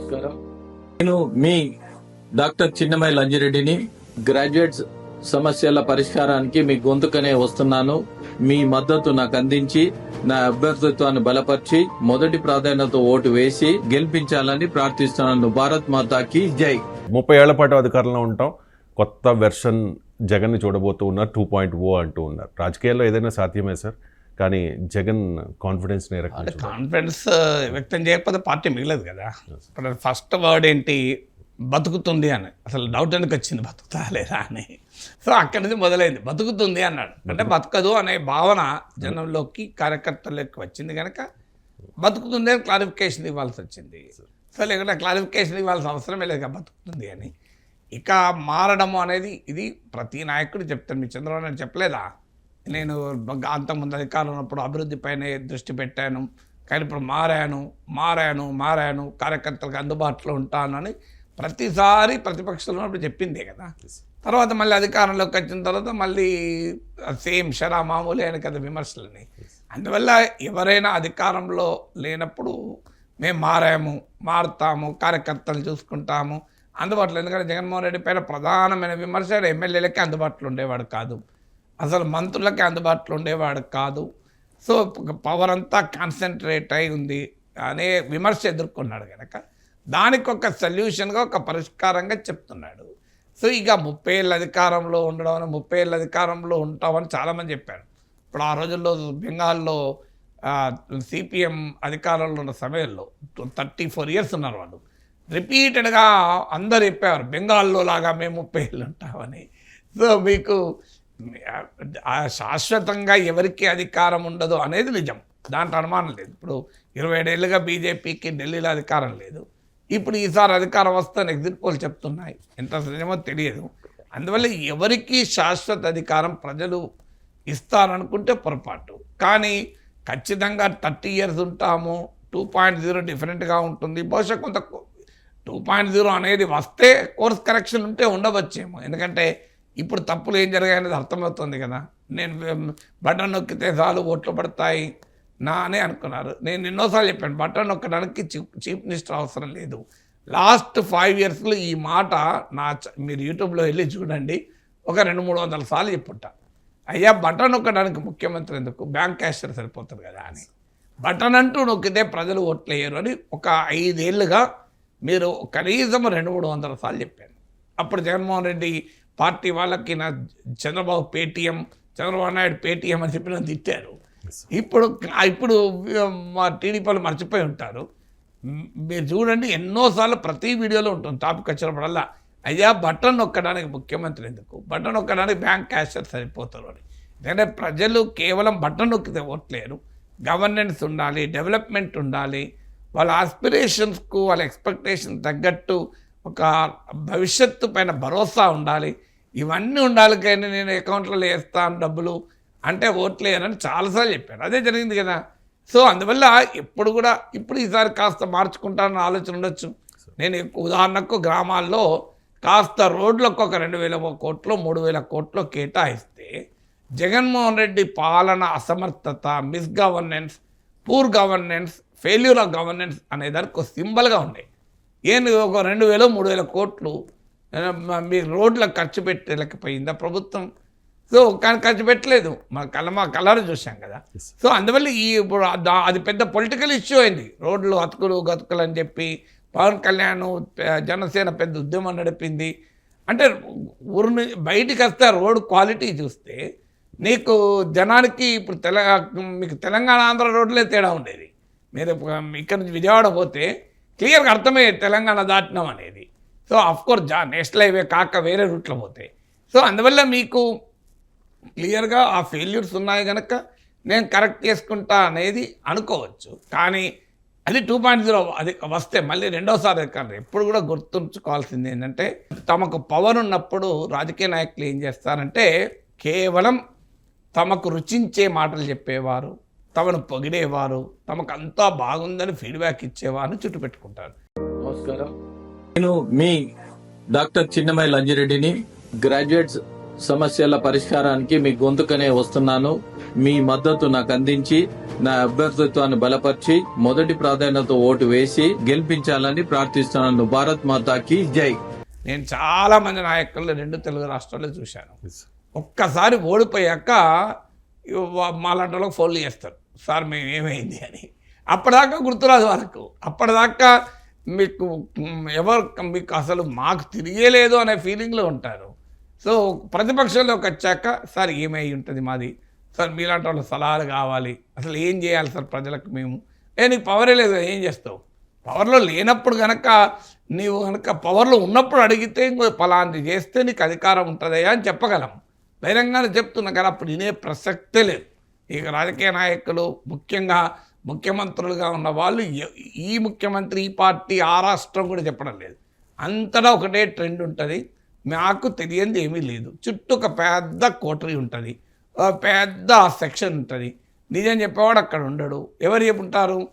నమస్కారం. నేను మీ doctor చిన్నమై లంజిరెడ్డిని graduates సమస్యల పరిష్కారానికి మీ గొంతుకనే వస్తున్నాను. మీ మద్దతు నాకు అందించి నా అభ్యర్థిత్వాన్ని బలపరిచి మొదటి ప్రాధాన్యత ఓటు వేసి గెలిపించాలని ప్రార్థిస్తున్నాను. భారత్ మాతాకి జై. ముప్పై ఏళ్ళ పాటు అధికారంలో ఉంటాం. కొత్త వెర్షన్ జగన్ని చూడబోతూ ఉన్నారు టూ పాయింట్ ఓ అంటూ ఉన్నారు. రాజకీయాల్లో ఏదైనా సాధ్యమే సార్? కానీ జగన్ కాన్ఫిడెన్స్ అంటే కాన్ఫిడెన్స్ వ్యక్తం చేయకపోతే పార్టీ మిగలదు కదా. ఇప్పుడు ఫస్ట్ వర్డ్ ఏంటి? బతుకుతుంది అని. అసలు డౌట్ ఎందుకు వచ్చింది? బతుకుతా లేదా అని. సో అక్కడి నుంచి మొదలైంది. బతుకుతుంది అన్నాడు. అంటే బతకదు అనే భావన జనంలోకి కార్యకర్తల్లోకి వచ్చింది కనుక బతుకుతుంది అని క్లారిఫికేషన్ ఇవ్వాల్సి వచ్చింది. సో లేకుంటే క్లారిఫికేషన్ ఇవ్వాల్సిన అవసరమే లేదు కదా బతుకుతుంది అని. ఇక మారడము అనేది ఇది ప్రతి నాయకుడు చెప్తాను మీ చంద్రబాబు నాయుడు చెప్పలేదా? నేను అంతకుముందు అధికారంలో ఉన్నప్పుడు అభివృద్ధిపైనే దృష్టి పెట్టాను. కానీ ఇప్పుడు మారాను మారాను మారాను కార్యకర్తలకు అందుబాటులో ఉంటాను అని ప్రతిసారి ప్రతిపక్షంలో ఉన్నప్పుడు చెప్పిందే కదా. తర్వాత మళ్ళీ అధికారంలోకి వచ్చిన తర్వాత మళ్ళీ సేమ్ షరా మామూలే అని కదా విమర్శలని. అందువల్ల ఎవరైనా అధికారంలో లేనప్పుడు మేము మారాము మారుతాము కార్యకర్తలు చూసుకుంటాము అందుబాటులో. ఎందుకంటే జగన్మోహన్ రెడ్డి పైన ప్రధానమైన విమర్శ ఎమ్మెల్యేలకి అందుబాటులో ఉండేవాడు కాదు. అసలు మంత్రులకి అందుబాటులో ఉండేవాడు కాదు. సో పవర్ అంతా కాన్సన్ట్రేట్ అయి ఉంది అనే విమర్శ ఎదుర్కొన్నాడు కనుక దానికి ఒక సొల్యూషన్గా ఒక పరిష్కారంగా చెప్తున్నాడు. సో ఇక ముప్పై ఏళ్ళ అధికారంలో ఉండడం అని ముప్పై ఏళ్ళ అధికారంలో ఉంటామని చాలామంది చెప్పారు. ఇప్పుడు ఆ రోజుల్లో బెంగాల్లో సిపిఎం అధికారంలో ఉన్న సమయంలో థర్టీ ఫోర్ ఇయర్స్ ఉన్నారు వాళ్ళు. రిపీటెడ్గా అందరు చెప్పేవారు బెంగాల్లో లాగా మేము ముప్పై ఏళ్ళు ఉంటామని. సో మీకు శాశ్వతంగా ఎవరికి అధికారం ఉండదు అనేది నిజం. దాంట్లో అనుమానం లేదు. ఇప్పుడు ఇరవై ఏడేళ్ళుగా బీజేపీకి ఢిల్లీలో అధికారం లేదు. ఇప్పుడు ఈసారి అధికారం వస్తే ఎగ్జిట్ పోల్ చెప్తున్నాయి. ఎంత నిజమో తెలియదు. అందువల్ల ఎవరికి శాశ్వత అధికారం ప్రజలు ఇస్తారనుకుంటే పొరపాటు. కానీ ఖచ్చితంగా థర్టీ ఇయర్స్ ఉంటాము. టూ పాయింట్ జీరో డిఫరెంట్గా ఉంటుంది. బహుశా కొంత టూ పాయింట్ జీరో అనేది వస్తే కోర్స్ కరెక్షన్ ఉంటే ఉండవచ్చేమో. ఎందుకంటే ఇప్పుడు తప్పులు ఏం జరిగాయనేది అర్థమవుతుంది కదా. నేను బటన్ నొక్కితే చాలు ఓట్లు పడతాయి నా అని అనుకున్నారు. నేను ఎన్నోసార్లు చెప్పాను బటన్ నొక్కడానికి చీఫ్ చీఫ్ మినిస్టర్ అవసరం లేదు. లాస్ట్ ఫైవ్ ఇయర్స్లో ఈ మాట నా చ- మీరు యూట్యూబ్లో వెళ్ళి చూడండి. ఒక రెండు మూడు వందల సార్లు చెప్పుంటా. అయ్యా బటన్ నొక్కడానికి ముఖ్యమంత్రి ఎందుకు? బ్యాంక్ క్యాషర్ సరిపోతుంది కదా అని. బటన్ అంటూ నొక్కితే ప్రజలు ఓట్లేయరు అని ఒక ఐదేళ్ళుగా మీరు కనీసం రెండు మూడు వందల సార్లు చెప్పాను. అప్పుడు జగన్మోహన్ రెడ్డి పార్టీ వాళ్ళకి నా చంద్రబాబు పేటీఎం చంద్రబాబు నాయుడు పేటీఎం అని చెప్పి నన్ను తిట్టారు. ఇప్పుడు ఇప్పుడు మా టీడీపీ వాళ్ళు మర్చిపోయి ఉంటారు. మీరు చూడండి ఎన్నోసార్లు ప్రతి వీడియోలో ఉంటుంది టాపిక్ వచ్చినప్పుడల్లా. అయ్యా బటన్ నొక్కడానికి ముఖ్యమంత్రి ఎందుకు? బటన్ నొక్కడానికి బ్యాంక్ క్యాషర్ సరిపోతారు అని. ఎందుకంటే ప్రజలు కేవలం బటన్ నొక్కితే ఓట్లేరు గవర్నెన్స్ ఉండాలి డెవలప్మెంట్ ఉండాలి. వాళ్ళ ఆస్పిరేషన్స్కు వాళ్ళ ఎక్స్పెక్టేషన్ తగ్గట్టు ఒక భవిష్యత్తు పైన భరోసా ఉండాలి. ఇవన్నీ ఉండాలి కానీ నేను అకౌంట్లో వేస్తాను డబ్బులు అంటే ఓట్లేయనని చాలాసార్లు చెప్పాను. అదే జరిగింది కదా. సో అందువల్ల ఎప్పుడు కూడా ఇప్పుడు ఈసారి కాస్త మార్చుకుంటానన్న ఆలోచన ఉండొచ్చు. నేను ఉదాహరణకు గ్రామాల్లో కాస్త రోడ్లకు ఒక రెండు వేల కోట్లు మూడు వేల కోట్లు కేటాయిస్తే జగన్మోహన్ రెడ్డి పాలన అసమర్థత misgovernance poor governance failure of governance అనే దానికి ఒక సింబల్గా ఉండే. ఏంది ఒక రెండు వేలు మూడు వేల కోట్లు ఆ, మ- మీ రోడ్లకు ఖర్చు పెట్టలేకపోయిందా ప్రభుత్వం? సో కానీ ఖర్చు పెట్టలేదు. మా కళ్ళ మా కలర్ చూసాం కదా. సో అందువల్ల ఈ ఇప్పుడు అది పెద్ద పొలిటికల్ ఇష్యూ అయింది. రోడ్లు అతుకులు గతుకులు అని చెప్పి పవన్ కళ్యాణ్ జనసేన పెద్ద ఉద్యమం నడిపింది. అంటే ఊరు నుంచి బయటికి వస్తే ఆ రోడ్ క్వాలిటీ చూస్తే నీకు జనానికి ఇప్పుడు తెలంగాణ మీకు తెలంగాణ ఆంధ్ర రోడ్లే తేడా ఉండేది. మీరు ఇక్కడ నుంచి విజయవాడ పోతే క్లియర్గా అర్థమయ్యేది తెలంగాణ దాటినాం అనేది. సో అఫ్కోర్స్ జా నేషనల్ హైవే కాక వేరే రూట్లో పోతాయి. సో అందువల్ల మీకు క్లియర్గా ఆ ఫెయిల్యూర్స్ ఉన్నాయి కనుక నేను కరెక్ట్ చేసుకుంటా అనేది అనుకోవచ్చు. కానీ అది టూ పాయింట్ జీరో అది వస్తే మళ్ళీ రెండోసారి కానీ ఎప్పుడు కూడా గుర్తుంచుకోవాల్సింది ఏంటంటే తమకు పవర్ ఉన్నప్పుడు రాజకీయ నాయకులు ఏం చేస్తారంటే కేవలం తమకు రుచించే మాటలు చెప్పేవారు తమను పొగిడేవారు తమకు అంతా బాగుందని ఫీడ్బ్యాక్ ఇచ్చేవారు చుట్టు పెట్టుకుంటారు నమస్కారం. నేను మీ డాక్టర్ చిన్నమై లంజిరెడ్డిని గ్రాడ్యుయేట్స్ సమస్యల పరిష్కారానికి మీ గొంతుకనే వస్తున్నాను. మీ మద్దతు నాకు అందించి నా అభ్యర్థిత్వాన్ని బలపరిచి మొదటి ప్రాధాన్యత ఓటు వేసి గెలిపించాలని ప్రార్థిస్తున్నాను. భారత్ మాతాకి జై. నేను చాలా మంది నాయకులు రెండు తెలుగు రాష్ట్రాల్లో చూశాను. ఒక్కసారి ఓడిపోయాక మాలాంటి వాళ్ళకి ఫోన్లు చేస్తారు. సార్ మేము ఏమైంది అని. అప్పటిదాకా గుర్తురాదు వాళ్ళకు. అప్పటిదాకా మీకు ఎవరు మీకు అసలు మాకు తిరిగేలేదు అనే ఫీలింగ్లో ఉంటారు. సో ప్రతిపక్షంలోకి వచ్చాక సార్ ఏమై ఉంటుంది మాది? సార్ మీలాంటి వాళ్ళ సలహాలు కావాలి. అసలు ఏం చేయాలి సార్ ప్రజలకు మేము? ఏ నీకు పవరే లేదు ఏం చేస్తావు? పవర్లో లేనప్పుడు కనుక నీవు కనుక పవర్లో ఉన్నప్పుడు అడిగితే ఇంకో ఫలాంటి చేస్తే నీకు అధికారం ఉంటుందయ్యా అని చెప్పగలం. బహిరంగంగానే చెప్తున్నా కానీ అప్పుడు వినే ప్రసక్తే లేదు. ఇక రాజకీయ నాయకులు ముఖ్యంగా ముఖ్యమంత్రులుగా ఉన్న వాళ్ళు ఈ ముఖ్యమంత్రి ఈ పార్టీ ఆ రాష్ట్రం కూడా చెప్పడం లేదు. అంతటా ఒకటే ట్రెండ్ ఉంటుంది. మాకు తెలియంది ఏమీ లేదు. చుట్టూ ఒక పెద్ద కోటరీ ఉంటుంది. ఒక పెద్ద సెక్షన్ ఉంటుంది. నిజం చెప్పేవాడు అక్కడ ఉండడు. ఎవరు చెప్పుంటారు?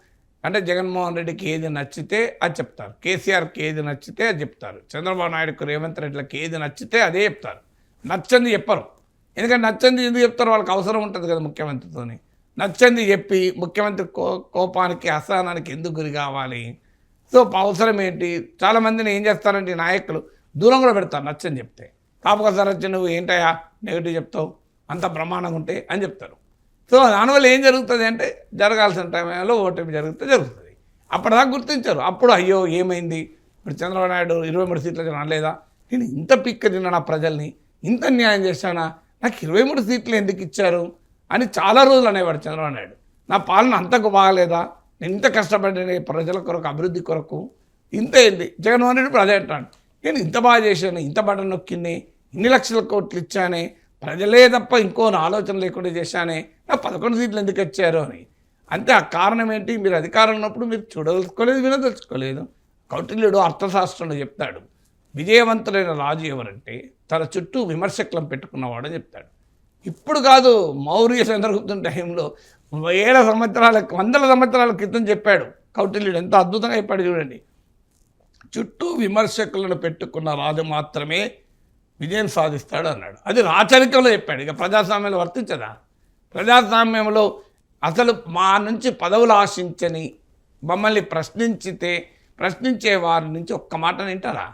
అంటే జగన్మోహన్ రెడ్డికి ఏది నచ్చితే అది చెప్తారు. కేసీఆర్కి ఏది నచ్చితే అది చెప్తారు. చంద్రబాబు నాయుడుకు రేవంత్ రెడ్డికి ఏది నచ్చితే అదే చెప్తారు. నచ్చంది చెప్పరు. ఎందుకంటే నచ్చంది ఎందుకు చెప్తారు? వాళ్ళకి అవసరం ఉంటుంది కదా ముఖ్యమంత్రితోని. నచ్చంది చెప్పి ముఖ్యమంత్రి కో కోపానికి అసహనానికి ఎందుకు గురి కావాలి? సో అవసరం ఏంటి? చాలామందిని ఏం చేస్తారంటే నాయకులు దూరం కూడా పెడతారు నచ్చని చెప్తే. కాపుక సార్ వచ్చి నువ్వు ఏంటయ్యా నెగిటివ్ చెప్తావు? అంత బ్రహ్మాండంగా ఉంటే అని చెప్తారు. సో దానివల్ల ఏం జరుగుతుంది అంటే జరగాల్సిన టైంలో ఓటమి జరిగితే జరుగుతుంది. అప్పటిదాకా గుర్తించారు. అప్పుడు అయ్యో ఏమైంది? ఇప్పుడు చంద్రబాబు నాయుడు ఇరవై మూడు సీట్లు అనలేదా? నేను ఇంత పిక్క తిన్నానా ప్రజల్ని? ఇంత న్యాయం చేశానా? నాకు ఇరవై మూడు సీట్లు ఎందుకు ఇచ్చారు? అని చాలా రోజులు అనేవాడు చంద్రబాబు నాయుడు. నా పాలన అంతకు బాగలేదా? నేను ఇంత కష్టపడిన ప్రజల కొరకు అభివృద్ధి కొరకు ఇంత ఏంది? జగన్మోహన్ రెడ్డి ఇప్పుడు అదే అంటాడు. నేను ఇంత బాగా చేశాను ఇంత బటన్ నొక్కింది ఇన్ని లక్షల కోట్లు ఇచ్చానే ప్రజలే తప్ప ఇంకో ఆలోచన లేకుండా చేశానే నా పదకొండు సీట్లు ఎందుకు వచ్చారు అని. అంతే ఆ కారణం ఏంటి? మీరు అధికారం ఉన్నప్పుడు మీరు చూడదలుచుకోలేదు వినదలుచుకోలేదు. కౌటిల్యుడు అర్థశాస్త్రంలో చెప్తాడు. విజయవంతులైన రాజు ఎవరంటే తన చుట్టూ విమర్శకులను పెట్టుకున్నవాడని చెప్తాడు. ఇప్పుడు కాదు మౌర్య చంద్రగుప్తుని టైంలో వేల సంవత్సరాల వందల సంవత్సరాల క్రితం చెప్పాడు. కౌటిల్యుడు ఎంత అద్భుతంగా చెప్పాడు చూడండి. చుట్టూ విమర్శకులను పెట్టుకున్న రాజు మాత్రమే విజయం సాధిస్తాడు అన్నాడు. అది రాచరికంలో చెప్పాడు. ఇక ప్రజాస్వామ్యంలో వర్తించదా? ప్రజాస్వామ్యంలో అసలు మా నుంచి పదవులు ఆశించని మమ్మల్ని ప్రశ్నించితే ప్రశ్నించే వారి నుంచి ఒక్క మాట వింటారా?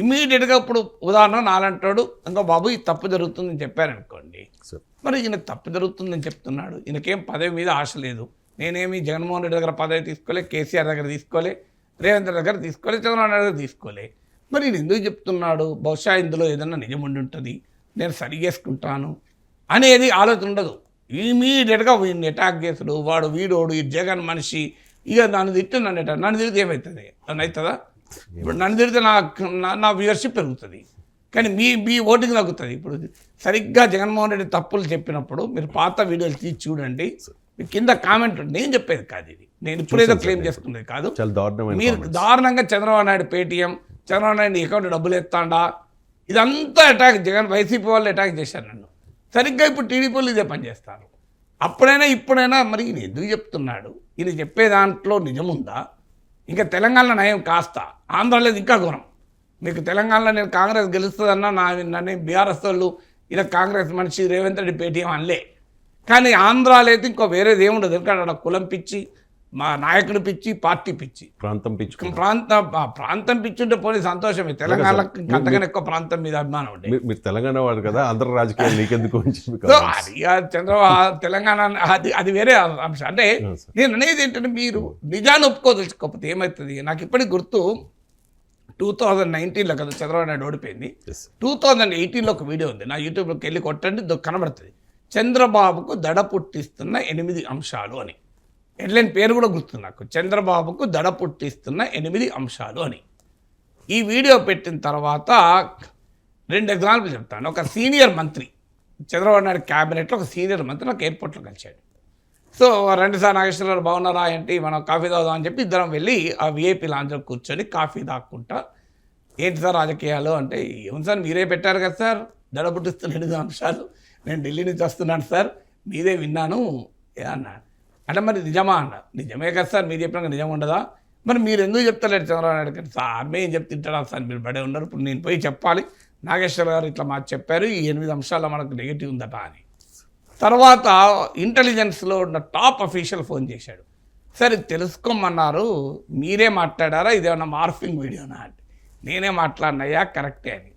ఇమీడియట్గా ఇప్పుడు ఉదాహరణ నాలంటాడు. ఇంకో బాబు ఈ తప్పు జరుగుతుందని చెప్పారనుకోండి. సార్ మరి ఈయన తప్పు జరుగుతుందని చెప్తున్నాడు. ఈయనకేం పదవి మీద ఆశ లేదు. నేనేమి జగన్మోహన్ రెడ్డి దగ్గర పదవి తీసుకోలే కేసీఆర్ దగ్గర తీసుకోలే రేవంత్ రెడ్డి దగ్గర తీసుకోలే చంద్రబాబు నాయుడు దగ్గర తీసుకోలే. మరి ఈయన ఎందుకు చెప్తున్నాడు? బహుశా ఇందులో ఏదన్నా నిజం ఉండి ఉంటుంది. నేను సరిగేసుకుంటాను అనేది ఆలోచన ఉండదు. ఇమీడియట్గా వీడిని అటాక్ చేసుడు వాడు వీడోడు ఈ జగన్ మనిషి. ఇక నన్ను తిట్టి నన్ను నన్ను తిరిగితే ఏమవుతుంది? నన్ను అవుతుందా ఇప్పుడు నన్ను తిరిగితే నా నా- వ్యూవర్షిప్ పెరుగుతుంది. కానీ మీ మీ ఓటింగ్ తగ్గుతుంది. ఇప్పుడు సరిగ్గా జగన్మోహన్ రెడ్డి తప్పులు చెప్పినప్పుడు మీరు పాత వీడియోలు తీసి చూడండి. మీ కింద కామెంట్. నేను చెప్పేది కాదు ఇది. నేను ఇప్పుడేదో క్లెయిమ్ చేసుకునేది కాదు. మీరు దారుణంగా చంద్రబాబు నాయుడు పేటీఎం చంద్రబాబు నాయుడు అకౌంట్ డబ్బులు ఎత్తాండా? ఇదంతా అటాక్ జగన్ వైసీపీ వాళ్ళు అటాక్ చేశారు నన్ను. సరిగ్గా ఇప్పుడు టీడీపీ వాళ్ళు ఇదే పని చేస్తారు. అప్పుడైనా ఇప్పుడైనా మరి ఈయన ఎందుకు చెప్తున్నాడు? ఈయన చెప్పే దాంట్లో నిజముందా ఇంకా తెలంగాణ నయం కాస్త. ఆంధ్రాలో ఇంకా ఘోరం. మీకు తెలంగాణలో నేను కాంగ్రెస్ గెలుస్తుందన్నా నా నన్ను బీఆర్ఎస్ వాళ్ళు ఇలా కాంగ్రెస్ మనిషి రేవంత్ రెడ్డి పేటీఎం అనలే. కానీ ఆంధ్రాలో అయితే ఇంకో వేరేది ఏముండదు ఎందుకంటే అక్కడ కులం పిచ్చి మా నాయకుడు పిచ్చి పార్టీ పిచ్చి. ప్రాంతం పిచ్చుకు ప్రాంత ప్రాంతం పిచ్చుంటే పోనీ సంతోషమే. తెలంగాణకు అంతకన్నా ఎక్కువ ప్రాంతం మీద అభిమానం ఉండే. మీరు- తెలంగాణ వాడు కదా అందరు రాజకీయాలు నీకెందుకు చంద్రబాబు తెలంగాణ అది అది వేరే అంశం. అంటే. నేను అనేది ఏంటంటే మీరు నిజాన్ని ఒప్పుకోదలుచుకోకపోతే ఏమవుతుంది నాకు ఇప్పటికి గుర్తు టూ థౌజండ్ నైన్టీన్లో కదా చంద్రబాబు నాయుడు ఓడిపోయింది. టూ థౌజండ్ ఎయిటీన్లో ఒక వీడియో ఉంది. నా యూట్యూబ్లోకి వెళ్ళి కొట్టండి కనబడుతుంది. చంద్రబాబుకు దడ పుట్టిస్తున్న ఎనిమిది అంశాలు అని. హెడ్లైన్ పేరు కూడా గుర్తు నాకు. చంద్రబాబుకు దడ పుట్టిస్తున్న ఎనిమిది అంశాలు అని. ఈ వీడియో పెట్టిన తర్వాత రెండు ఎగ్జాంపుల్ చెప్తాను. ఒక సీనియర్ మంత్రి చంద్రబాబు నాయుడు క్యాబినెట్లో ఒక సీనియర్ మంత్రి నాకు ఎయిర్పోర్ట్లో కలిశాడు. సో రెండు సార్ నాగేశ్వరరావు బాగున్నారా ఏంటి? మనం కాఫీ తాగుదాం అని చెప్పి ఇద్దరం వెళ్ళి ఆ విఏపీ లాంజ్లో కూర్చొని కాఫీ తాక్కుంటా. ఏంటి సార్ రాజకీయాలు అంటే ఏం సార్ మీరే పెట్టారు కదా సార్? దడ పుట్టిస్తున్న ఎనిమిది అంశాలు. నేను ఢిల్లీ నుంచి వస్తున్నాను సార్. మీదే విన్నాను అన్నాడు అంటే మరి నిజమా అన్న నిజమే కదా సార్ మీరు చెప్పినాక నిజం ఉండదా? మరి మీరు ఎందుకు చెప్తలేరు చంద్రబాబు నాయుడు గారు? సార్ మేము చెప్తుంటారా తింటారా సార్? మీరు బడే ఉన్నారు. ఇప్పుడు నేను పోయి చెప్పాలి. నాగేశ్వర గారు ఇట్లా మాకు చెప్పారు. ఈ ఎనిమిది అంశాల్లో మనకు నెగిటివ్ ఉందట అని. తర్వాత ఇంటెలిజెన్స్లో ఉన్న టాప్ అఫీషియల్ ఫోన్ చేశాడు. సరే తెలుసుకోమన్నారు. మీరే మాట్లాడారా? ఇదేమన్నా మార్ఫింగ్ వీడియోనా అంటే. నేనే మాట్లాడినయ్యా కరెక్టే అని.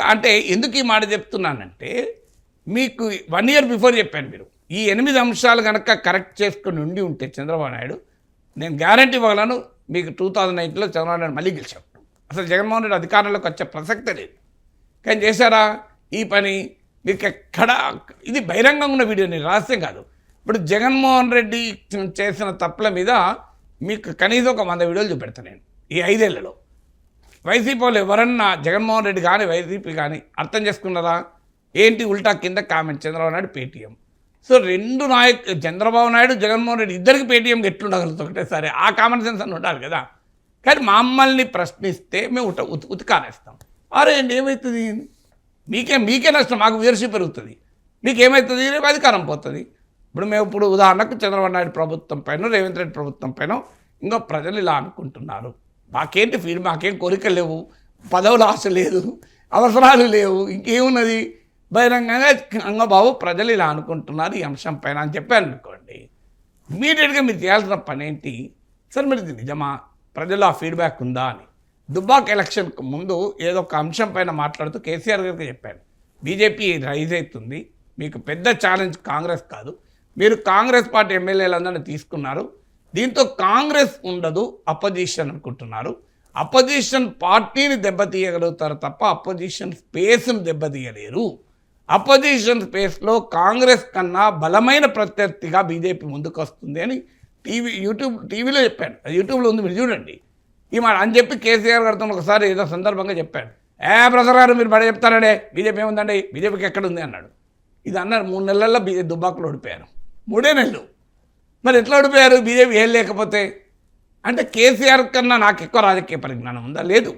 అంటే ఎందుకు ఈ మాట చెప్తున్నానంటే మీకు వన్ ఇయర్ బిఫోర్ చెప్పాను మీరు. ఈ ఎనిమిది అంశాలు కనుక కరెక్ట్ చేసుకుని ఉండి ఉంటే చంద్రబాబు నాయుడు నేను గ్యారంటీ ఇవ్వగలను మీకు టూ థౌజండ్ నైన్టీలో చంద్రబాబు నాయుడు మళ్ళీ గెలిచాడు. అసలు జగన్మోహన్ రెడ్డి అధికారంలోకి వచ్చే ప్రసక్తే లేదు. కానీ చేశారా? ఈ పని మీకు ఎక్కడ ఇది బహిరంగంగా ఉన్న వీడియో నేను రహస్యం కాదు. ఇప్పుడు జగన్మోహన్ రెడ్డి చేసిన తప్పుల మీద మీకు కనీసం ఒక వంద వీడియోలు చూపెడతాను నేను ఈ ఐదేళ్ళలో. వైసీపీ వాళ్ళు ఎవరన్నా జగన్మోహన్ రెడ్డి కానీ వైసీపీ కానీ అర్థం చేసుకున్నారా? ఏంటి ఉల్టా కింద comment? Chandrababu Naidu Paytm. So రెండు నాయక్ చంద్రబాబు నాయుడు జగన్మోహన్ రెడ్డి ఇద్దరికి పేటీఎం ఎట్లుండగలుగుతుంది ఒకటేసారి. ఆ కామన్ సెన్స్ అని ఉండాలి కదా. కానీ మమ్మల్ని ప్రశ్నిస్తే మేము ఉట ఉత్ ఉతికానేస్తాం. అరే ఏమవుతుంది మీకే మీకే నష్టం మాకు వ్యూవర్షిప్ పెరుగుతుంది. మీకేమవుతుంది అధికారం పోతుంది. ఇప్పుడు మేము ఇప్పుడు ఉదాహరణకు చంద్రబాబు నాయుడు ప్రభుత్వం పైన రేవంత్ రెడ్డి ప్రభుత్వం పైన ఇంకా ప్రజలు ఇలా అనుకుంటున్నారు. మాకేంటి ఫీడ్ మాకేం కోరికలు లేవు. పదవుల ఆశ లేదు. అవసరాలు లేవు. ఇంకేమున్నది? బహిరంగంగా అంగ బాబు ప్రజలు ఇలా అనుకుంటున్నారు ఈ అంశం పైన అని చెప్పారు అనుకోండి. ఇమీడియట్గా మీరు చేయాల్సిన పని ఏంటి? సార్ మీరు ఇది నిజమా? ప్రజల్లో ఆ ఫీడ్బ్యాక్ ఉందా? అని. దుబ్బాక్ ఎలక్షన్కు ముందు ఏదో ఒక అంశం పైన మాట్లాడుతూ కేసీఆర్ గారికి చెప్పాను. బీజేపీ రైజ్ అవుతుంది. మీకు పెద్ద ఛాలెంజ్ కాంగ్రెస్ కాదు. మీరు కాంగ్రెస్ పార్టీ ఎమ్మెల్యేలందరినీ తీసుకున్నారు. దీంతో కాంగ్రెస్ ఉండదు అపోజిషన్ అనుకుంటున్నారు. అపోజిషన్ పార్టీని దెబ్బతీయగలుగుతారు తప్ప అపోజిషన్ స్పేస్ని దెబ్బతీయలేరు. అపోజిషన్ స్పేస్లో కాంగ్రెస్ కన్నా బలమైన ప్రత్యర్థిగా బీజేపీ ముందుకు వస్తుంది అని టీవీ యూట్యూబ్ టీవీలో చెప్పాడు. యూట్యూబ్లో ఉంది మీరు చూడండి. ఈ మాట అని చెప్పి కేసీఆర్ గారితో ఒకసారి ఏదో సందర్భంగా చెప్పాడు. ఏ ప్రసాద్ గారు మీరు బడ చెప్తారండే. బీజేపీ ఏముందండి? బీజేపీకి ఎక్కడ ఉంది? అన్నాడు. ఇది అన్నారు మూడు నెలల్లో బీ దుబ్బాకులో ఓడిపోయారు. మూడే నెలలు. మరి ఎట్లా ఓడిపోయారు? బీజేపీ ఏం లేకపోతే? అంటే కేసీఆర్ కన్నా నాకు ఎక్కువ రాజకీయ పరిజ్ఞానం ఉందా? లేదు.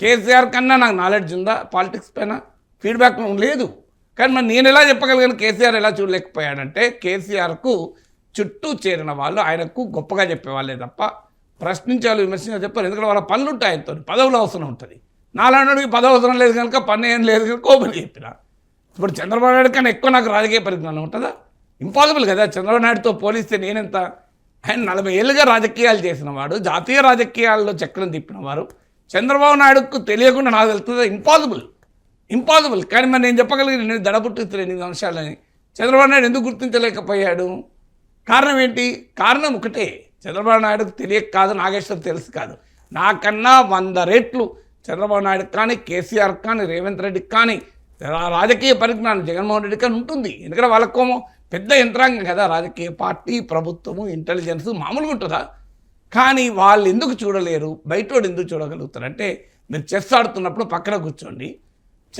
కేసీఆర్ కన్నా నాకు నాలెడ్జ్ ఉందా? పాలిటిక్స్ పైన ఫీడ్బ్యాక్ లేదు. కానీ మరి నేను ఎలా చెప్పగలిగాను? కేసీఆర్ ఎలా చూడలేకపోయాడంటే కేసీఆర్కు చుట్టూ చేరిన వాళ్ళు ఆయనకు గొప్పగా చెప్పేవాళ్ళే తప్ప ప్రశ్నించాలి విమర్శించాలి చెప్పారు. ఎందుకంటే వాళ్ళ పనులు ఉంటాయి ఆయనతో పదవులు అవసరం ఉంటుంది. నాలాంటికి పదవి అవసరం లేదు కనుక పని ఏం లేదు కనుక ఓపెన్ చెప్పిన ఇప్పుడు చంద్రబాబు నాయుడు కన్నా ఎక్కువ నాకు రాజకీయ పరిజ్ఞానం ఉంటుందా? ఇంపాసిబుల్ కదా. చంద్రబాబు నాయుడుతో పోలిస్తే నేనెంత? ఆయన నలభై ఏళ్ళుగా రాజకీయాలు చేసిన వాడు జాతీయ రాజకీయాల్లో చక్రం తిప్పినవారు చంద్రబాబు నాయుడుకు తెలియకుండా నాకు తెలుస్తుందా? ఇంపాసిబుల్ ఇంపాసిబుల్ కానీ మరి నేను చెప్పగలిగిన నేను దడబుట్టిస్తున్నాను ఎనిమిది అంశాలని. చంద్రబాబు నాయుడు ఎందుకు గుర్తించలేకపోయాడు? కారణం ఏంటి? కారణం ఒకటే. చంద్రబాబు నాయుడుకు తెలియక కాదు నాగేశ్వర్ తెలుసు కాదు. నాకన్నా వంద రెట్లు చంద్రబాబు నాయుడు కానీ కేసీఆర్ కానీ రేవంత్ రెడ్డికి కానీ రాజకీయ పరిజ్ఞానం జగన్మోహన్ రెడ్డి కానీ ఉంటుంది. ఎందుకంటే వాళ్ళకోమో పెద్ద యంత్రాంగం కదా. రాజకీయ పార్టీ ప్రభుత్వము ఇంటెలిజెన్స్ మామూలుగా ఉంటుందా? కానీ వాళ్ళు ఎందుకు చూడలేరు? బయటోడు ఎందుకు చూడగలుగుతారు అంటే మీరు చెస్ ఆడుతున్నప్పుడు పక్కన కూర్చోండి.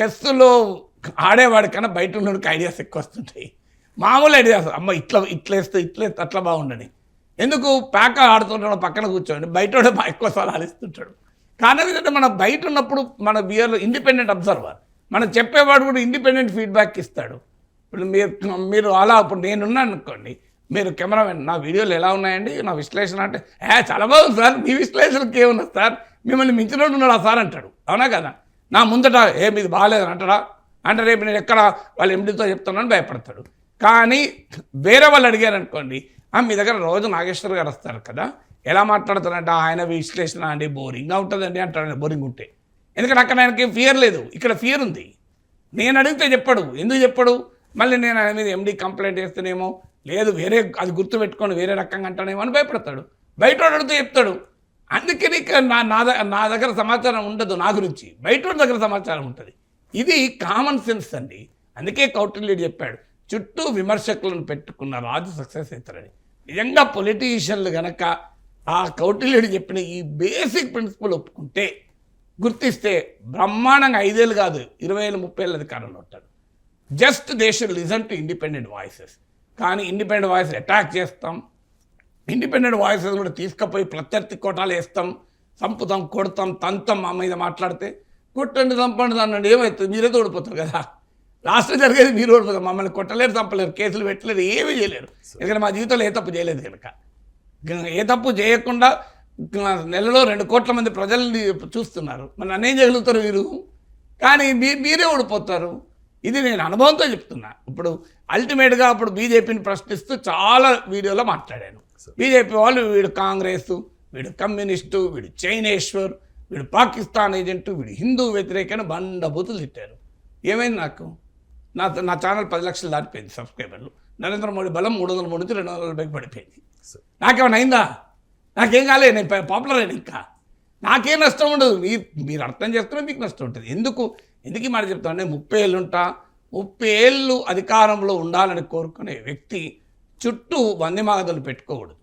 చెస్లో ఆడేవాడి కన్నా బయట ఉన్నోడికి ఐడియాస్ ఎక్కువ వస్తుంటాయి మామూలు ఐడియాస్ అమ్మ ఇట్లా ఇట్లా వేస్తే ఇట్లా వేస్తే అట్లా బాగుండని. ఎందుకు? ప్యాక ఆడుతుంటాడు పక్కన కూర్చోండి. బయట ఎక్కువ సార్లు ఆలిస్తుంటాడు కారణం ఏంటంటే మనం బయట ఉన్నప్పుడు మన బియర్లో ఇండిపెండెంట్ అబ్జర్వర్ మనం చెప్పేవాడు కూడా ఇండిపెండెంట్ ఫీడ్బ్యాక్ ఇస్తాడు. ఇప్పుడు మీరు మీరు అలా ఇప్పుడు నేనున్నాను అనుకోండి. మీరు కెమెరామెన్ నా వీడియోలు ఎలా ఉన్నాయండి? నా విశ్లేషణ అంటే ఏ చాలా బాగుంది సార్. మీ విశ్లేషణకి ఏమున్నా సార్? మిమ్మల్ని మించినట్టు ఉన్నాడు సార్ అంటాడు. అవునా కదా? నా ముందట ఏమి ఇది బాగాలేదని అంటాడా? అంటే రేపు నేను ఎక్కడ వాళ్ళ ఎండితో చెప్తున్నాను భయపడతాడు. కానీ వేరే వాళ్ళు అడిగారు అనుకోండి "ఆ, మీ దగ్గర రోజు నాగేశ్వర్ గారు వస్తారు కదా ఎలా మాట్లాడుతారంటే? ఆయన విశ్లేషణ అండి బోరింగ్గా ఉంటుందండి అంటాడు బోరింగ్ ఉంటే. ఎందుకంటే అక్కడ ఆయనకి ఫియర్ లేదు ఇక్కడ ఫియర్ ఉంది. నేను అడిగితే చెప్పడు ఎందుకు చెప్పడు? మళ్ళీ నేను ఆయన మీద ఎండి కంప్లైంట్ చేస్తేనేమో లేదు వేరే అది గుర్తుపెట్టుకొని వేరే రకంగా అంటానేమో అని భయపడతాడు. బయట అడిగితే చెప్తాడు అందుకని నా నా ద- నా దగ్గర సమాచారం ఉండదు నా గురించి. బయట దగ్గర సమాచారం ఉంటుంది. ఇది కామన్ సెన్స్ అండి. అందుకే కౌటిల్యుడు చెప్పాడు చుట్టూ విమర్శకులను పెట్టుకున్న రాజు సక్సెస్ అవుతారని నిజంగా పొలిటీషియన్లు గనక ఆ కౌటిల్యుడు చెప్పిన ఈ బేసిక్ ప్రిన్సిపల్ ఒప్పుకుంటే గుర్తిస్తే బ్రహ్మాండంగా ఐదేళ్ళు కాదు ఇరవై ఏళ్ళు ముప్పై ఏళ్ళు అధికారంలో ఉంటాడు. Just they should listen to independent voices కానీ ఇండిపెండెంట్ వాయిస్ అటాక్ చేస్తాం. ఇండిపెండెంట్ వాయిసెస్ కూడా తీసుకుపోయి ప్రత్యర్థి కోటాలు వేస్తాం చంపుతాం కొడతాం తంతం మా మీద మాట్లాడితే కొట్టండి చంపండి అన్నాడు. ఏమవుతుంది మీరే ఓడిపోతారు కదా. లాస్ట్ జరిగేది మీరు ఓడిపోతారు. మమ్మల్ని కొట్టలేరు చంపలేరు కేసులు పెట్టలేరు ఏమీ చేయలేరు. ఎందుకంటే మా జీవితంలో ఏ తప్పు చేయలేదు కనుక. ఏ తప్పు చేయకుండా నెలలో రెండు కోట్ల మంది ప్రజల్ని చూస్తున్నారు. మరి నన్నేం చేయగలుగుతారు వీరు? కానీ మీ మీరే ఓడిపోతారు. ఇది నేను అనుభవంతో చెప్తున్నా. ఇప్పుడు అల్టిమేట్గా అప్పుడు బీజేపీని ప్రశ్నిస్తూ చాలా వీడియోలో మాట్లాడాను. బీజేపీ వాళ్ళు వీడు కాంగ్రెస్ వీడు కమ్యూనిస్టు వీడు చైనేశ్వర్ వీడు పాకిస్తాన్ ఏజెంటు వీడు హిందూ వ్యతిరేకను బండబూతులు తిట్టారు. ఏమైంది నాకు? నా నా ఛానల్ పది లక్షలు దాటిపోయింది సబ్స్క్రైబర్లు. నరేంద్ర మోడీ బలం మూడు వందల మూడు నుంచి రెండు వందల డెబ్బై పడిపోయింది. నాకేమైనా అయిందా? నాకేం కాలేదు నేను పాపులర్ అయినా ఇంకా. నాకేం నష్టం ఉండదు. మీరు మీరు అర్థం చేసుకునే మీకు నష్టం ఉంటుంది. ఎందుకు? ఎందుకు ఈ మాట చెప్తానంటే ముప్పై ఏళ్ళు ఉంటా. ముప్పై ఏళ్ళు అధికారంలో ఉండాలని కోరుకునే వ్యక్తి చుట్టూ వంది మాగదులు పెట్టుకోకూడదు.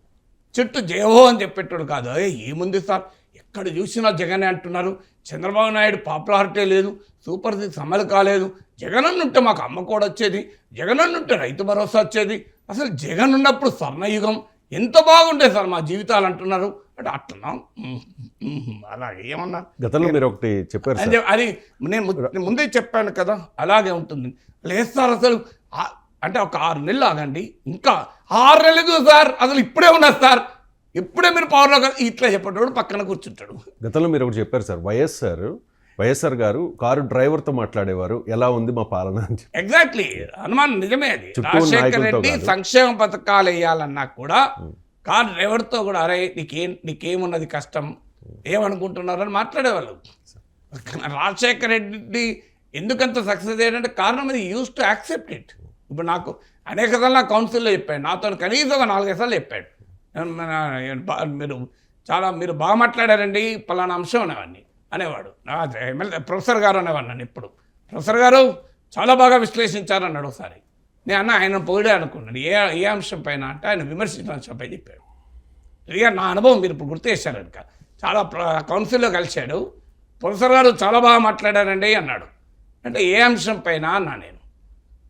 చుట్టూ జయహో అని చెప్పేటోడు కాదు. అదే ఏముంది సార్? ఎక్కడ చూసినా జగనే అంటున్నారు. చంద్రబాబు నాయుడు పాపులారిటీ లేదు సూపర్ సిక్స్ అమలు కాలేదు. జగన్ ఉంటే మాకు అమ్మ కూడా వచ్చేది జగన్ ఉంటే రైతు భరోసా వచ్చేది. అసలు జగన్ ఉన్నప్పుడు స్వర్ణయుగం ఎంత బాగుండే సార్ మా జీవితాలు అంటున్నారు. అంటే అట్లా అలాగే ఏమన్నారు గతంలో మీరు ఒకటి చెప్పారు అది నేను ముందే చెప్పాను కదా అలాగే ఉంటుంది. లేదు సార్ అసలు అంటే ఒక ఆరు నెలలు ఆగండి. ఇంకా ఆరు నెలలు సార్? అసలు ఇప్పుడే ఉన్నారు సార్. ఇప్పుడే మీరు పవర్లో ఇట్లా చెప్పేటోడు పక్కన కూర్చుంటాడు. గతంలో మీరు ఒకటి చెప్పారు సార్ వైఎస్ఆర్ వైఎస్ఆర్ గారు కారు డ్రైవర్తో మాట్లాడేవారు. ఎలా ఉంది మా పాలన అని ఎగ్జాక్ట్లీ అనుమానం నిజమే అది. రాజశేఖర రెడ్డి. సంక్షేమ పథకాలు వేయాలన్నా కూడా కార్ డ్రైవర్తో కూడా అరే నీకేం నీకేమున్నది కష్టం? ఏమనుకుంటున్నారు అని మాట్లాడేవాళ్ళు రాజశేఖర రెడ్డి ఎందుకంత సక్సెస్ అయ్యాడంటే కారణం అది యూస్ టు యాక్సెప్ట్ ఇట్. ఇప్పుడు నాకు అనేక సార్లు నా కౌన్సిల్లో చెప్పాడు. నాతో కనీసం ఒక నాలుగైదు సార్లు చెప్పాడు. మీరు చాలా మీరు బాగా మాట్లాడారండి పలానా అంశం అనేవాడిని అనేవాడు. ఎమ్మెల్యే ప్రొఫెసర్ గారు అనేవాడు నన్ను ఇప్పుడు. ప్రొఫెసర్ గారు చాలా బాగా విశ్లేషించారు అన్నాడు ఒకసారి. నేను అన్న ఆయన పొగిడే అనుకున్నాను ఏ ఏ అంశం పైన అంటే ఆయన విమర్శించిన అంశంపై చెప్పాడు. రియా నా అనుభవం మీరు ఇప్పుడు గుర్తు చేశారు కనుక. చాలా ప్ర- కౌన్సిల్లో కలిశాడు. ప్రొఫెసర్ గారు చాలా బాగా మాట్లాడారండి అన్నాడు. అంటే ఏ అంశం పైన అన్నా నేను.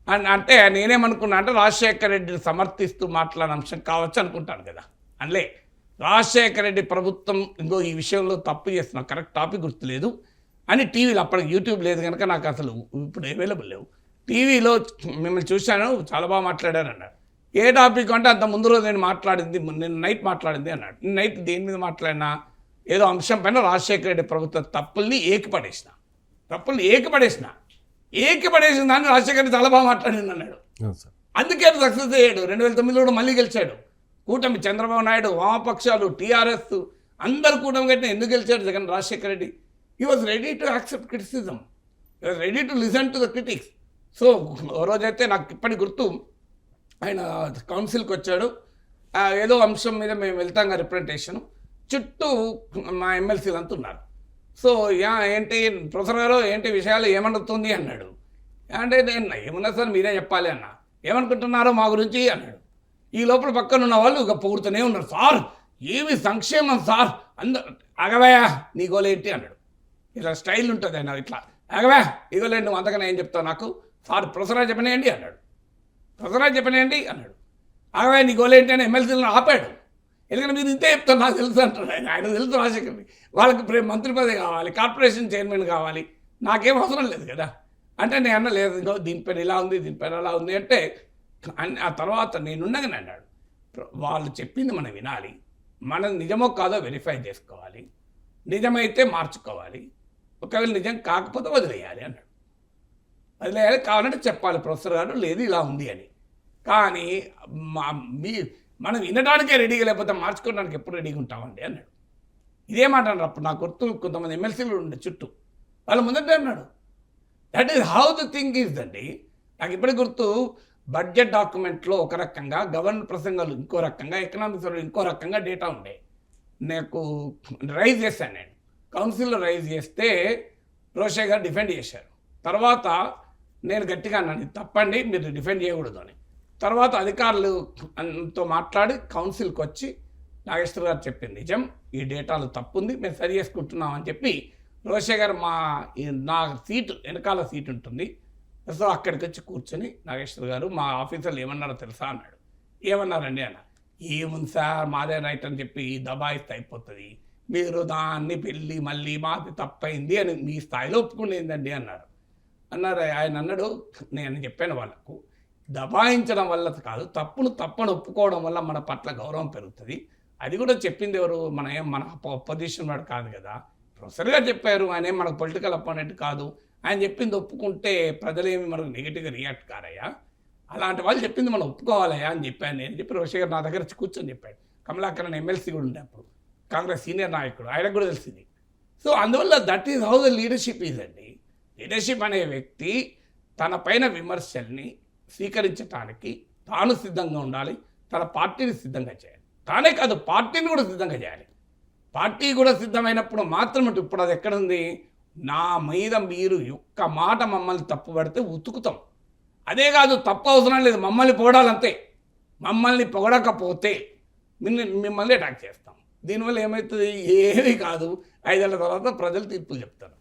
అని అంటే నేనేమనుకున్నా అంటే రాజశేఖర రెడ్డిని సమర్థిస్తూ మాట్లాడిన అంశం కావచ్చు అనుకుంటాను కదా. అనలే రాజశేఖర రెడ్డి ప్రభుత్వం ఇంకో ఈ విషయంలో తప్పు చేస్తున్నా కరెక్ట్ టాపిక్ గుర్తులేదు. అని టీవీలో అప్పటికి యూట్యూబ్ లేదు కనుక నాకు అసలు ఇప్పుడు అవైలబుల్ లేవు. టీవీలో మిమ్మల్ని చూశాను చాలా బాగా మాట్లాడారు అన్నాడు ఏ టాపిక్ అంటే అంత ముందు రోజు నేను మాట్లాడింది నేను నైట్ మాట్లాడింది అన్నాడు. నేను నైట్ దేని మీద మాట్లాడినా ఏదో అంశం పైన రాజశేఖర రెడ్డి ప్రభుత్వ తప్పుల్ని ఏకిపడేసిన. తప్పుల్ని ఏకిపడేసిన. ఏకిపడేసిన దాన్ని రాజశేఖర రెడ్డి చాలా బాగా మాట్లాడింది అన్నాడు. అందుకే సక్సెస్ అయ్యాడు. రెండు వేల తొమ్మిదిలో కూడా మళ్ళీ గెలిచాడు. కూటమి చంద్రబాబు నాయుడు వామపక్షాలు టీఆర్ఎస్ అందరు కూటమి కట్టిన ఎందుకు గెలిచాడు Jagan Rajasekhara Reddy? He was ready to accept criticism he was ready to listen to the critics so ఓ రోజైతే నాకు ఇప్పటి గుర్తు ఆయన కౌన్సిల్కి వచ్చాడు. ఏదో అంశం మీద మేము వెళ్తాం రిప్రజెంటేషన్ చుట్టూ మా ఎమ్మెల్సీలు అంతా ఉన్నారు. సో యా ఏంటి ప్రొఫెసర్ గారు ఏంటి విషయాలు ఏమనుతుంది అన్నాడు. అంటే నేను ఏమన్నా సార్ మీరే చెప్పాలి అన్న. ఏమనుకుంటున్నారో మా గురించి అన్నాడు. ఈ లోపల పక్కన ఉన్న వాళ్ళు ఇక పొగుడుతూనే ఉన్నారు. సార్ ఏమి సంక్షేమం సార్? అందరు అగవయా నీ గోలేంటి అన్నాడు. ఇలా స్టైల్ ఉంటుంది ఆయన ఇట్లా. అగవయా నీ గోలేంటి నువ్వు అంతకన్నా ఏం చెప్తావు నాకు? సార్ ప్రొఫెసర్ చెప్పనేయండి అన్నాడు. ప్రొఫెసర్ చెప్పనేయండి అన్నాడు. అగవయా నీ గోలేంటి అని ఎమ్మెల్సీలను ఆపాడు. ఎందుకంటే మీరు ఇంతే చెప్తారు నాకు తెలుసు అంటారు. ఆయన ఆయన తెలుసు రాజశేఖర్ని వాళ్ళకి మంత్రి పదవి కావాలి కార్పొరేషన్ చైర్మన్ కావాలి. నాకేం అవసరం లేదు కదా. అంటే నేను అన్న లేదు ఇంకో దీనిపైన ఇలా ఉంది దీనిపైన అలా ఉంది అంటే ఆ తర్వాత నేనుండగానే అన్నాడు. వాళ్ళు చెప్పింది మనం వినాలి. మనం నిజమో కాదో వెరిఫై చేసుకోవాలి. నిజమైతే మార్చుకోవాలి. ఒకవేళ నిజం కాకపోతే వదిలేయాలి అన్నాడు. వదిలేయాలి కావాలంటే చెప్పాలి ప్రొఫెసర్ గారు లేదు ఇలా ఉంది అని. కానీ మా మీ మనం వినడానికే రెడీగా లేకపోతే మార్చుకోవడానికి ఎప్పుడు రెడీగా ఉంటామండి అన్నాడు. ఇదే మాట అన్నారు అప్పుడు నాకు గుర్తు కొంతమంది ఎమ్మెల్సీలు ఉండే చుట్టూ. వాళ్ళ ముందట అన్నాడు. That is how the thing is అండి. నాకు ఇప్పటి గుర్తు బడ్జెట్ డాక్యుమెంట్లో ఒక రకంగా గవర్నర్ ప్రసంగాలు ఇంకో రకంగా ఎకనామిక్స్ ఇంకో రకంగా డేటా ఉండే. నాకు రైజ్ చేశాను నేను. కౌన్సిల్లో రైజ్ చేస్తే రోషే గారు డిఫెండ్ చేశారు. తర్వాత నేను గట్టిగా అన్నాను తప్పండి మీరు డిఫెండ్ చేయకూడదు అని. తర్వాత అధికారులు తో మాట్లాడి కౌన్సిల్కి వచ్చి నాగేశ్వర గారు చెప్పింది నిజం ఈ డేటాలు తప్పుంది మేము సరి చేసుకుంటున్నాం అని చెప్పి రోషే గారు మా నా సీటు వెనకాల సీట్ ఉంటుంది. సో అక్కడికి వచ్చి కూర్చొని నాగేశ్వర గారు మా ఆఫీసర్లు ఏమన్నారో తెలుసా? అన్నాడు. ఏమన్నారండి? అన్న. ఏముంది సార్ మాదే రైట్ అని చెప్పి దబాయిస్తే అయిపోతుంది. మీరు దాన్ని పెళ్ళి మళ్ళీ మాది తప్పైంది అని మీ స్థాయిలో ఒప్పుకునేందండి అన్నారు. అన్నారు ఆయన అన్నాడు నేను చెప్పాను వాళ్ళకు దబాయించడం వల్ల కాదు తప్పును తప్పను ఒప్పుకోవడం వల్ల మన పట్ల గౌరవం పెరుగుతుంది. అది కూడా చెప్పింది ఎవరు? మన ఏం మన అపోజిషన్ వాడు కాదు కదా. ప్రొఫెసర్గా చెప్పారు ఆయన ఏం మనకు పొలిటికల్ అపోనెంట్ కాదు. ఆయన చెప్పింది ఒప్పుకుంటే ప్రజలేమి మనకు నెగిటివ్గా రియాక్ట్ కారయ్యా? అలాంటి వాళ్ళు చెప్పింది మనం ఒప్పుకోవాలయ్యా అని చెప్పాను. నేను చెప్పి రోషే నా దగ్గర కూర్చొని చెప్పాడు. కమలాకరణ్ ఎమ్మెల్సీ కూడా ఉండే అప్పుడు కాంగ్రెస్ సీనియర్ నాయకుడు ఆయనకు కూడా తెలిసింది. సో అందువల్ల that is how the leadership is అండి. లీడర్షిప్ అనే వ్యక్తి తన పైన విమర్శల్ని స్వీకరించడానికి తాను సిద్ధంగా ఉండాలి తన పార్టీని సిద్ధంగా చేయాలి. తానే కాదు పార్టీని కూడా సిద్ధంగా చేయాలి. పార్టీ కూడా సిద్ధమైనప్పుడు మాత్రమే ఇప్పుడు అది ఎక్కడ ఉంది నా మీద మీరు ఒక్క మాట మమ్మల్ని తప్పు పడితే ఉతుకుతాం. అదే కాదు తప్పు అవసరం లేదు మమ్మల్ని పొగడాలంతే. మమ్మల్ని పొగడకపోతే మిమ్మల్ని మిమ్మల్ని అటాక్ చేస్తాం. దీనివల్ల ఏమవుతుంది ఏమీ కాదు. ఐదేళ్ళ తర్వాత ప్రజలు తీర్పులు చెప్తారు.